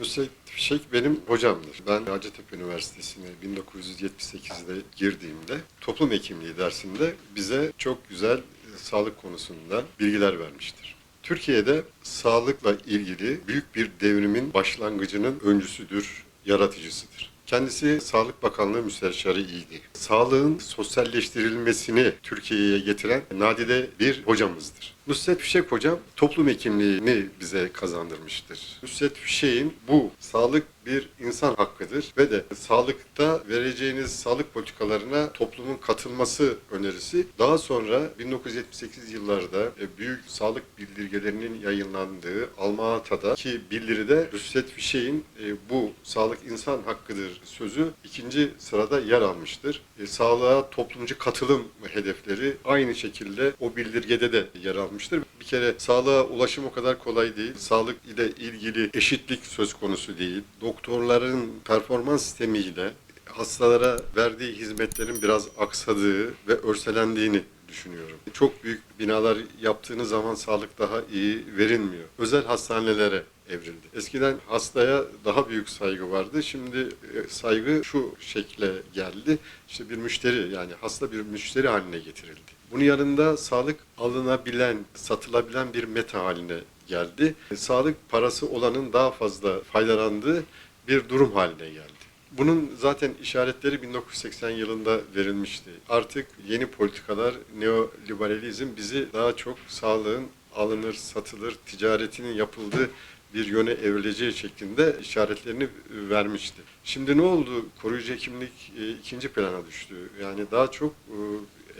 Nusret Fişek benim hocamdır. Ben Hacettepe Üniversitesi'ne 1978'de girdiğimde toplum hekimliği dersinde bize çok güzel e, sağlık konusunda bilgiler vermiştir. Türkiye'de sağlıkla ilgili büyük bir devrimin başlangıcının öncüsüdür, yaratıcısıdır. Kendisi Sağlık Bakanlığı Müsteşarı idi. Sağlığın sosyalleştirilmesini Türkiye'ye getiren nadide bir hocamızdır. Nusret Fişek hocam toplum hekimliğini bize kazandırmıştır. Nusret Fişek'in bu sağlık bir insan hakkıdır ve de sağlıkta vereceğiniz sağlık politikalarına toplumun katılması önerisi daha sonra 1978 yıllarda e, büyük sağlık bildirgelerinin yayınlandığı Almata'da ki bildiride Nusret Fişek'in e, bu sağlık insan hakkıdır sözü ikinci sırada yer almıştır. E, Sağlığa toplumcu katılım hedefleri aynı şekilde o bildirgede de yer almıştır. Bir kere sağlığa ulaşım o kadar kolay değil. Sağlık ile ilgili eşitlik söz konusu değil. Doktorların performans sistemiyle hastalara verdiği hizmetlerin biraz aksadığı ve örselendiğini düşünüyorum. Çok büyük binalar yaptığınız zaman sağlık daha iyi verilmiyor. Özel hastanelere evrildi. Eskiden hastaya daha büyük saygı vardı. Şimdi e, saygı şu şekle geldi. İşte bir müşteri yani hasta bir müşteri haline getirildi. Bunun yanında sağlık alınabilen, satılabilen bir meta haline geldi. Sağlık parası olanın daha fazla faydalandığı bir durum haline geldi. Bunun zaten işaretleri 1980 yılında verilmişti. Artık yeni politikalar, neoliberalizm bizi daha çok sağlığın alınır, satılır, ticaretinin yapıldığı bir yöne evrileceği şeklinde işaretlerini vermişti. Şimdi ne oldu? Koruyucu hekimlik e, ikinci plana düştü. Yani daha çok e,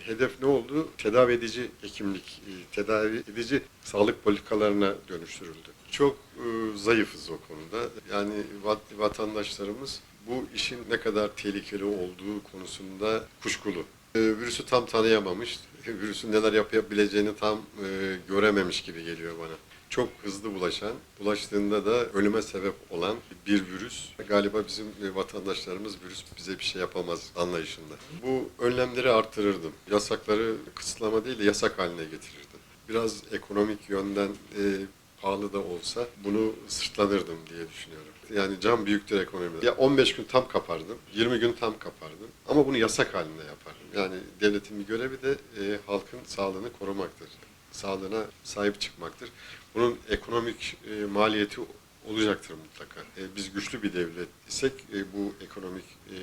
hedef ne oldu? Tedavi edici hekimlik, e, tedavi edici sağlık politikalarına dönüştürüldü. Çok e, zayıfız o konuda. Yani vat- vatandaşlarımız bu işin ne kadar tehlikeli olduğu konusunda kuşkulu. E, virüsü tam tanıyamamış, virüsün neler yapabileceğini tam e, görememiş gibi geliyor bana. Çok hızlı bulaşan, bulaştığında da ölüme sebep olan bir virüs. Galiba bizim e, vatandaşlarımız virüs bize bir şey yapamaz anlayışında. Bu önlemleri arttırırdım. Yasakları kısıtlama değil de yasak haline getirirdim. Biraz ekonomik yönden e, pahalı da olsa bunu sırtlanırdım diye düşünüyorum. Yani can büyüktür ekonomide. Ya 15 gün tam kapardım, 20 gün tam kapardım. Ama bunu yasak halinde yapardım. Yani devletin bir görevi de e, halkın sağlığını korumaktır. Sağlığına sahip çıkmaktır. Bunun ekonomik e, maliyeti olacaktır mutlaka. E, biz güçlü bir devlet isek e, bu ekonomik e,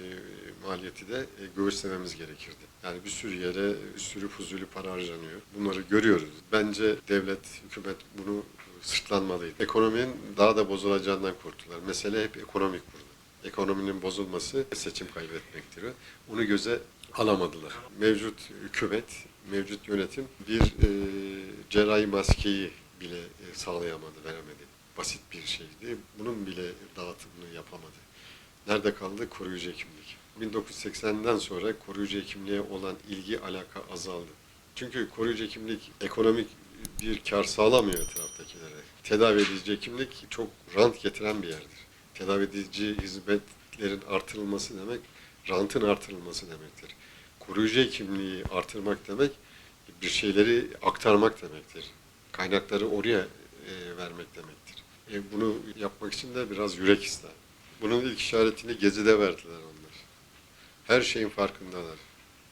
maliyeti de e, göğüslememiz gerekirdi. Yani bir sürü yere bir sürü fuzuli para harcanıyor. Bunları görüyoruz. Bence devlet, hükümet bunu sırtlanmalıydı. Ekonominin daha da bozulacağından korktular. Mesele hep ekonomik burada. Ekonominin bozulması seçim kaybetmektir. Onu göze alamadılar. Mevcut hükümet, mevcut yönetim bir e, cerrahi maskeyi bile e, sağlayamadı, veremedi. Basit bir şeydi. Bunun bile dağıtımını yapamadı. Nerede kaldı? Koruyucu hekimlik. 1980'den sonra koruyucu hekimliğe olan ilgi, alaka azaldı. Çünkü koruyucu hekimlik ekonomik bir kar sağlamıyor etraftakilere. Tedavi edici hekimlik çok rant getiren bir yerdir. Tedavi edici hizmetlerin artırılması demek, rantın artırılması demektir. Koruyucu hekimliği artırmak demek, bir şeyleri aktarmak demektir. Kaynakları oraya e, vermek demektir. E, bunu yapmak için de biraz yürek ister. Bunun ilk işaretini Gezi'de verdiler onlar. Her şeyin farkındalar.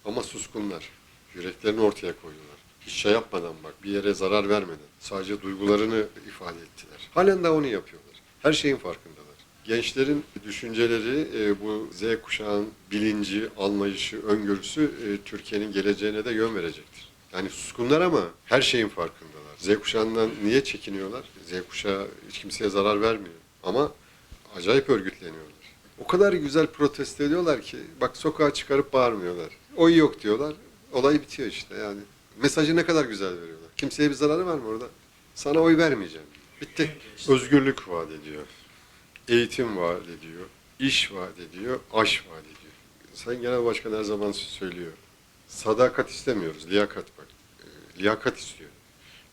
Ama suskunlar. Yüreklerini ortaya koydular. Hiç şey yapmadan bak, bir yere zarar vermeden. Sadece duygularını ifade ettiler. Halen de onu yapıyorlar. Her şeyin farkındalar. Gençlerin düşünceleri, e, bu Z kuşağın bilinci, anlayışı, öngörüsü e, Türkiye'nin geleceğine de yön verecektir. Yani suskunlar ama her şeyin farkındalar. Z kuşağından niye çekiniyorlar? Z kuşağı hiç kimseye zarar vermiyor. Ama acayip örgütleniyorlar. O kadar güzel protesto ediyorlar ki bak sokağa çıkarıp bağırmıyorlar. Oy yok diyorlar. Olay bitiyor işte yani. Mesajı ne kadar güzel veriyorlar. Kimseye bir zararı var mı orada? Sana oy vermeyeceğim. Bitti. Özgürlük vaat ediyor. Eğitim vaat ediyor. iş vaat ediyor. Aş vaat ediyor. Sayın Genel Başkan her zaman söylüyor. Sadakat istemiyoruz. Liyakat bak. E, liyakat istiyor.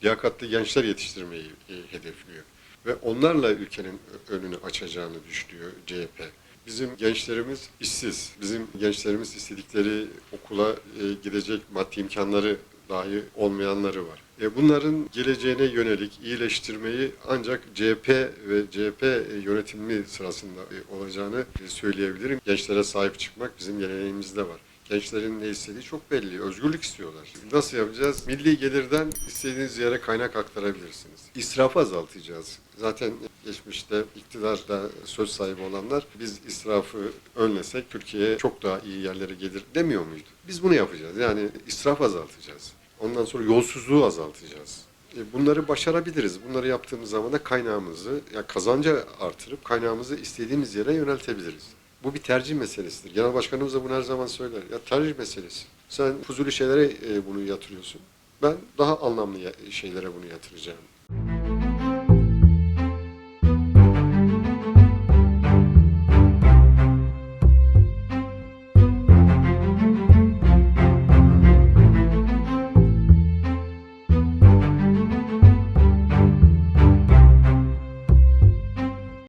Liyakatlı gençler yetiştirmeyi e, hedefliyor. Ve onlarla ülkenin önünü açacağını düşünüyor CHP. Bizim gençlerimiz işsiz. Bizim gençlerimiz istedikleri okula e, gidecek maddi imkanları dahi olmayanları var. E, bunların geleceğine yönelik iyileştirmeyi ancak CHP ve CHP yönetimi sırasında e, olacağını e, söyleyebilirim. Gençlere sahip çıkmak bizim geleneğimizde var. Gençlerin ne istediği çok belli. Özgürlük istiyorlar. Nasıl yapacağız? Milli gelirden istediğiniz yere kaynak aktarabilirsiniz. İsrafı azaltacağız. Zaten geçmişte iktidarda söz sahibi olanlar biz israfı önlesek Türkiye çok daha iyi yerlere gelir demiyor muydu? Biz bunu yapacağız. Yani israf azaltacağız. Ondan sonra yolsuzluğu azaltacağız. E, Bunları başarabiliriz. Bunları yaptığımız zaman da kaynağımızı, ya kazancı artırıp kaynağımızı istediğimiz yere yöneltebiliriz. Bu bir tercih meselesidir. Genel başkanımız da bunu her zaman söyler. Ya tercih meselesi. Sen fuzuli şeylere e, bunu yatırıyorsun. Ben daha anlamlı şeylere bunu yatıracağım.